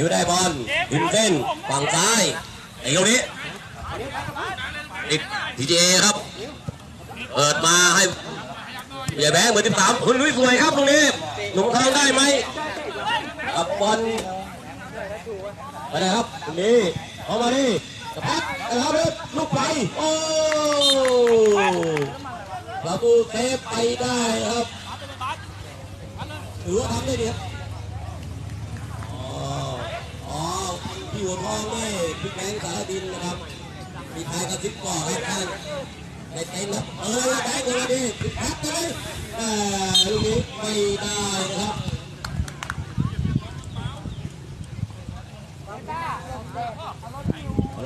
อยู่ได้บอลริมเส้นฝั่งซ้ายไอ้ตรงนี้ติดทีเจครับ เปิดมาให้อย่าแบงค์เบอร์ที่สามคุณลุยสวยครับตรงนี้หนุ่มทางได้ไหมกับบอลไปไหนครับตรงนี้เอามาดิกระพัดนะครับลูกไปโอ้ประตูเซฟไปได้ครับถือว่าทำได้ดีครับอ๋ออ๋อพี่หั วทองนี่พี่แบงค์สารดินนะครับ มีทายกระซิบก่อนครับท่านในเต็มครับเออได้เลยดิพักเลยแต่ลูกนี้ไม่ได้นะครับ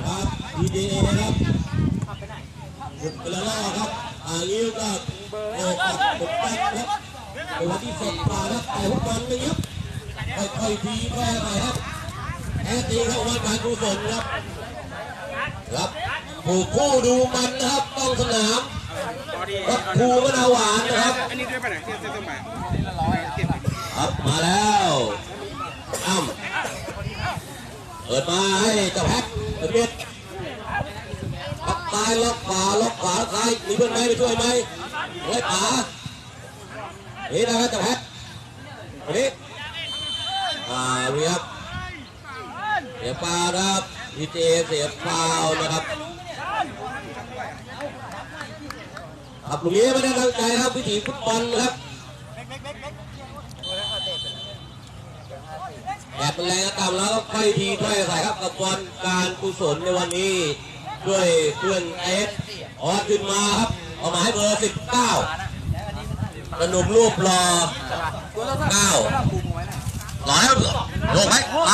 ครับดีดีครับบุกไปแล้วครับอ่าลิ้วก็โอ้กับบุกแป๊กครับเป็นวันที่สดกว่าครับแต่ทุกวันนี้ครับค่อยๆทีแพ้ไปครับ แพ้ตีเข้าวันการกุศลครับครับผู้คู่ดูมันนะครับต้องสนามครับครูมะนาหวานนะครับอันนี้ด้วยไปไหนเส้นเส้นต้นไม้ครับมาแล้วอ้ำเปิดมาให้เจ้าแพ็คเปิดเบียดล็อกซ้ายล็อกขวาล็อกขวาซ้ายมีเพื่อนไหมไปช่วยไหมไว้ป๋านี่นะครับเจ้าแพ็คอันนี้อ่านี่ครับ สียฟาวนะครับพีเจเสียฟาวนะครับครับลูกนี้ไม่ได้ตั้งใจครับวิถีฟุตบอลนะครับแดดแรงก็ตามแล้วก็ค่อยทีค่อยใส่ครับกับบอลการกุศลในวันนี้ ด้วยเพื่อนเอสออดขึ้นมาครับเอามาให้เบอร์สิบเก้าขนมรูปรอเก้าหล่อครับโยกไหมไป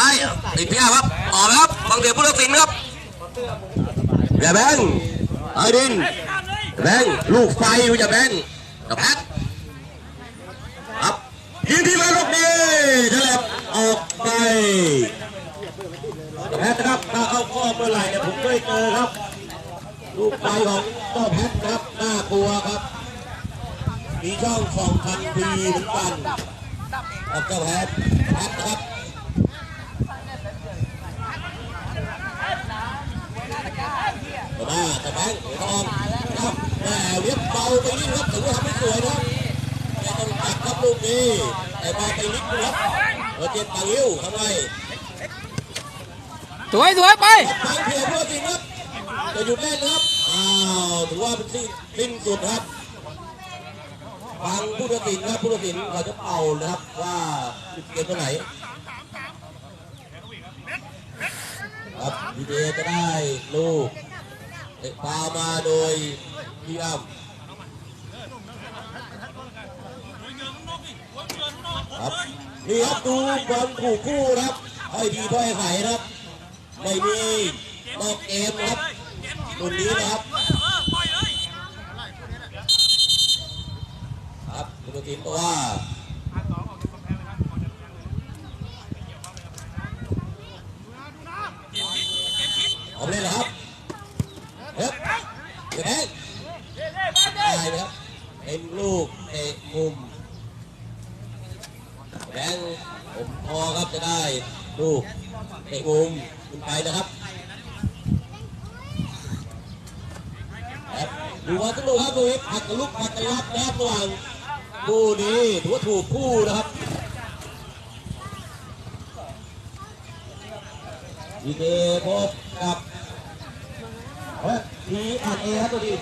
ติดพี่ครับ ออกครับบางเดียวผู้ตัดสินครับอย่าแบงไอ้ดินแบงลูกไฟอยู่จะแบงกับแพทครับยิงที่มาลูกนี้ฉลับออกไปแพทครับถ้าเข้าข้อเมื่อไหร่เนี่ยผมเคยเจอครับ ลูกไฟของเจ้าแพทครับน่ากลัวครับมีช่องสองทันทีเหมือนกันกับเจ้าแพทแพทครับ แต่ว่าแต่แบงค์ทองครับแหมเวียบเบาไปนิดครับถือว่าทำไม่สวยนะครับแต่ต้องตัดครับลูกนี้แต่มาไปนิดครับเออเจ็ดปางิ้วทำไมสวยสวยไปไปเพียเพื่อจริงครับจะหยุดเล่นครับอ้าวถือว่าเป็นสิ้นสิ้นสุดครับฟังผู้ตัดสินครับผู้ตัดสินเขาจะเป่านะครับว่าจุดเกมตัวไหนครับดีเจจะได้ลูก เตะพามาโดยพี่อ้ำครับนี่ครับดูบอลคู่คู่ครับให้ดีถ้อยไขนะครับ ไม่มีนอกเกมครับรุ่นนี้นะครับคุณตินบอกว่าเอาไปเลยเหรอครับ เฮ้ย เดี๋ยวแบงค์ได้ไหมครับเป็นลูกเตะมุมแบงผมพอครับจะได้ลูกเตะมุมขึ้นไปนะครับดูว่าสนุกครับดูผัดกับลูกผัดกันรับนะครับระหว่างคู่นี้ถือว่าถูกคู่นะครับดีเจพบกับ เฮ้ยทีอ่านเอครับตัวดี